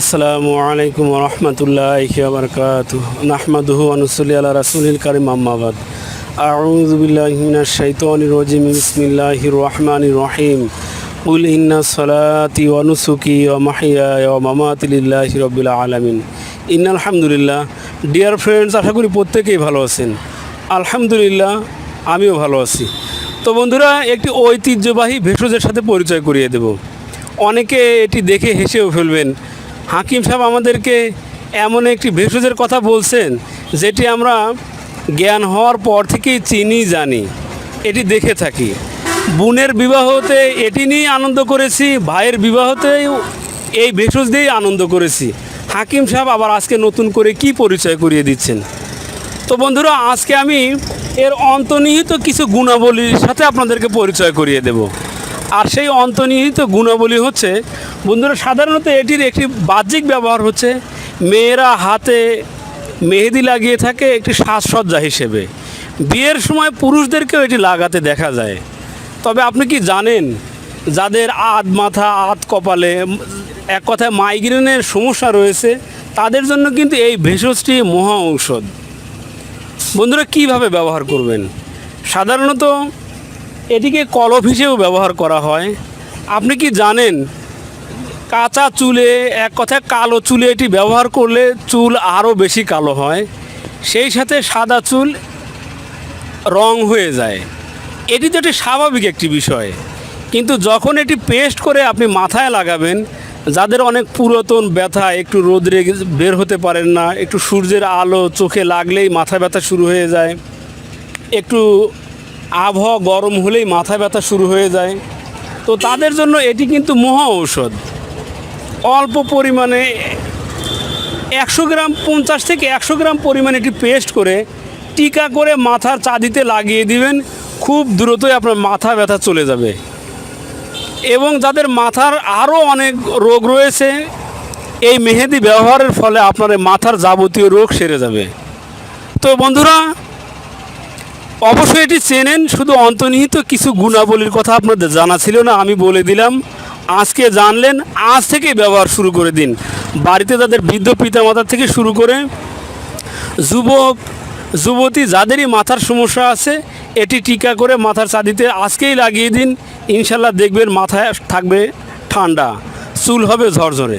আসসালামু আলাইকুম রহমতুল্লাহ বরকাত নাহমাদুহু আনুসলি আল্লাহ রাসুলিল করিম আম্মাবাদ আউযু বিল্লাহি রজিম। বিসমিল্লাহির রহমানির রহিম। উল ইন্না সালাতি ওয়া নুসুকি ওয়া মাহইয়ায়া ওয়া মামাতি লিল্লাহি রাব্বিল আলামিন। ইন্নাল হামদুলিল্লাহ। ডিয়ার ফ্রেন্ডস আশা করি প্রত্যেকেই ভালো আছেন। আলহামদুলিল্লাহ, আমিও ভালো আছি। তো বন্ধুরা, একটি ঐতিহ্যবাহী ভেষজের সাথে পরিচয় করিয়ে দেব। অনেকে এটি দেখে হেসেও ফেলবেন। হাকিম সাহেব আমাদেরকে এমন একটি ভেষজের কথা বলছেন, যেটি আমরা জ্ঞান হওয়ার পর থেকেই চিনি, জানি। এটি দেখে থাকি। বোনের বিবাহতে এটি নিয়ে আনন্দ করেছি, ভাইয়ের বিবাহতেও এই ভেষজ দিয়েই আনন্দ করেছি। হাকিম সাহেব আবার আজকে নতুন করে কি পরিচয় করিয়ে দিচ্ছেন? তো বন্ধুরা, আজকে আমি এর অন্তর্নিহিত কিছু গুণাবলীর সাথে আপনাদেরকে পরিচয় করিয়ে দেব। আর সেই অন্তর্নিহিত গুণাবলী হচ্ছে, বন্ধুরা, সাধারণত এটির একটি বাহ্যিক ব্যবহার হচ্ছে, মেয়েরা হাতে মেহেদি লাগিয়ে থাকে একটি সাজসজ্জা হিসেবে। বিয়ের সময় পুরুষদেরকেও এটি লাগাতে দেখা যায়। তবে আপনি কি জানেন, যাদের আধ মাথা, আধ কপালে, এক কথায় মাইগ্রেনের সমস্যা রয়েছে, তাদের জন্য কিন্তু এই ভেষজটি মহা ঔষধ। বন্ধুরা, কীভাবে ব্যবহার করবেন? সাধারণত এটিকে কলফ হিসেবেও ব্যবহার করা হয়। আপনি কি জানেন, কাঁচা চুলে, এক কথায় কালো চুলে এটি ব্যবহার করলে চুল আরও বেশি কালো হয়। সেই সাথে সাদা চুল রং হয়ে যায়। এটি তো একটি স্বাভাবিক একটি বিষয়। কিন্তু যখন এটি পেস্ট করে আপনি মাথায় লাগাবেন, যাদের অনেক পুরাতন ব্যথা, একটু রোদ্রে বের হতে পারেন না, একটু সূর্যের আলো চোখে লাগলেই মাথা ব্যথা শুরু হয়ে যায়, একটু আবহাওয়া গরম হলেই মাথা ব্যথা শুরু হয়ে যায়। তো তাদের জন্য এটি কিন্তু মহা ঔষধ। অল্প পরিমাণে একশো গ্রাম পঞ্চাশ থেকে একশো গ্রাম পরিমাণে এটি পেস্ট করে টিকা করে মাথার চাঁদিতে লাগিয়ে দিবেন। খুব দ্রুতই আপনার মাথা ব্যথা চলে যাবে। এবং যাদের মাথার আরও অনেক রোগ রয়েছে, এই মেহেদি ব্যবহারের ফলে আপনার মাথার যাবতীয় রোগ সেরে যাবে। তো বন্ধুরা অবশ্যই এটি চেনেন, শুধু অন্তর্নিহিত কিছু গুণাবলীর কথা আপনাদের জানা ছিল না, আমি বলে দিলাম। আজকে জানলেন, আজ থেকেই ব্যবহার শুরু করে দিন। বাড়িতে তাদের বৃদ্ধ পিতামাতার থেকে শুরু করে যুবক, যুবতী, যাদেরই মাথার সমস্যা আছে, এটি টিকা করে মাথার চাঁদিতে আজকেই লাগিয়ে দিন। ইনশাল্লাহ দেখবেন মাথায় থাকবে ঠান্ডা, চুল হবে ঝরঝরে।